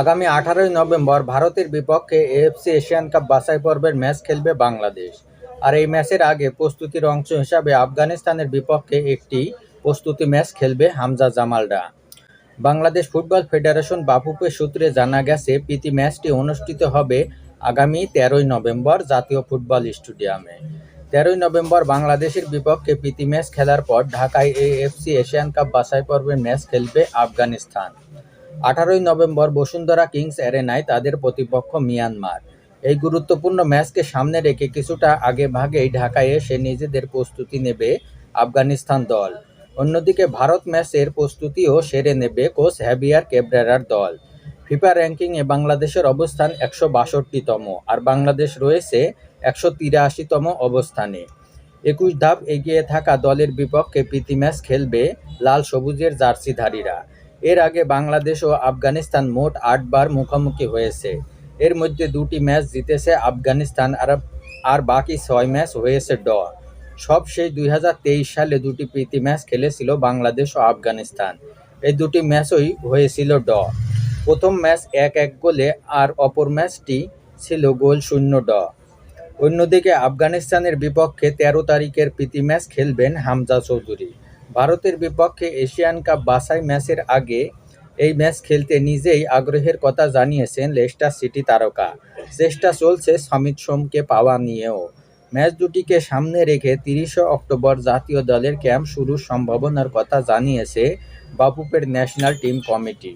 আগামী আঠারোই নভেম্বর ভারতের বিপক্ষে এএফসি এশিয়ান কাপ বাছাই পর্বের ম্যাচ খেলবে বাংলাদেশ। আর এই ম্যাচের আগে প্রস্তুতির অংশ হিসাবে আফগানিস্তানের বিপক্ষে একটি প্রস্তুতি ম্যাচ খেলবে হামজা জামালরা। বাংলাদেশ ফুটবল ফেডারেশন বাফুফে সূত্রে জানা গেছে, প্রীতি ম্যাচটি অনুষ্ঠিত হবে আগামী তেরোই নভেম্বর জাতীয় ফুটবল স্টেডিয়ামে। তেরোই নভেম্বর বাংলাদেশের বিপক্ষে প্রীতি ম্যাচ খেলার পর ঢাকায় এএফসি এশিয়ান কাপ বাছাই পর্বের ম্যাচ খেলবে আফগানিস্তান। আঠারোই নভেম্বর বসুন্ধরা কিংস অ্যারেনায় তাদের প্রতিপক্ষ মিয়ানমার। এই গুরুত্বপূর্ণ ম্যাচকে সামনে রেখে কিছুটা আগে ভাগেই ঢাকায় এসে নিজেদের প্রস্তুতি নেবে আফগানিস্তান দল। অন্যদিকে ভারত ম্যাচের প্রস্তুতিও সেরে নেবে কোচ হ্যাভিয়ার কেব্রেরার দল। ফিফা র্যাঙ্কিংয়ে বাংলাদেশের অবস্থান একশো বাষট্টিতম আর বাংলাদেশ রয়েছে একশো তিরাশিতম অবস্থানে। একুশ ধাপ এগিয়ে থাকা দলের বিপক্ষে প্রীতি ম্যাচ খেলবে লাল সবুজের জার্সিধারীরা। এর আগে বাংলাদেশ ও আফগানিস্তান মোট আটবার মুখোমুখি হয়েছে। এর মধ্যে দুটি ম্যাচ জিতেছে আফগানিস্তান আর আর বাকি ছয় ম্যাচ হয়েছে ড সব সেই দু হাজার তেইশ সালে দুটি প্রীতি ম্যাচ খেলেছিল বাংলাদেশ ও আফগানিস্তান। এই দুটি ম্যাচই হয়েছিল ড প্রথম ম্যাচ এক এক গোলে আর অপর ম্যাচটি ছিল গোল শূন্য ড অন্যদিকে আফগানিস্তানের বিপক্ষে তেরো তারিখের প্রীতি ম্যাচ খেলবেন হামজা চৌধুরী। ভারতের বিপক্ষে এশিয়ান কাপ বাছাই ম্যাচের আগে এই ম্যাচ খেলতে নিজেই আগ্রহের কথা জানিয়েছেন লেস্টার সিটি তারকা। চেষ্টা চলছে সমিত সোমকে পাওয়া নিয়েও। ম্যাচ দুটিকে সামনে রেখে তিরিশে অক্টোবর জাতীয় দলের ক্যাম্প শুরুর সম্ভাবনার কথা জানিয়েছে বাপুপের ন্যাশনাল টিম কমিটি।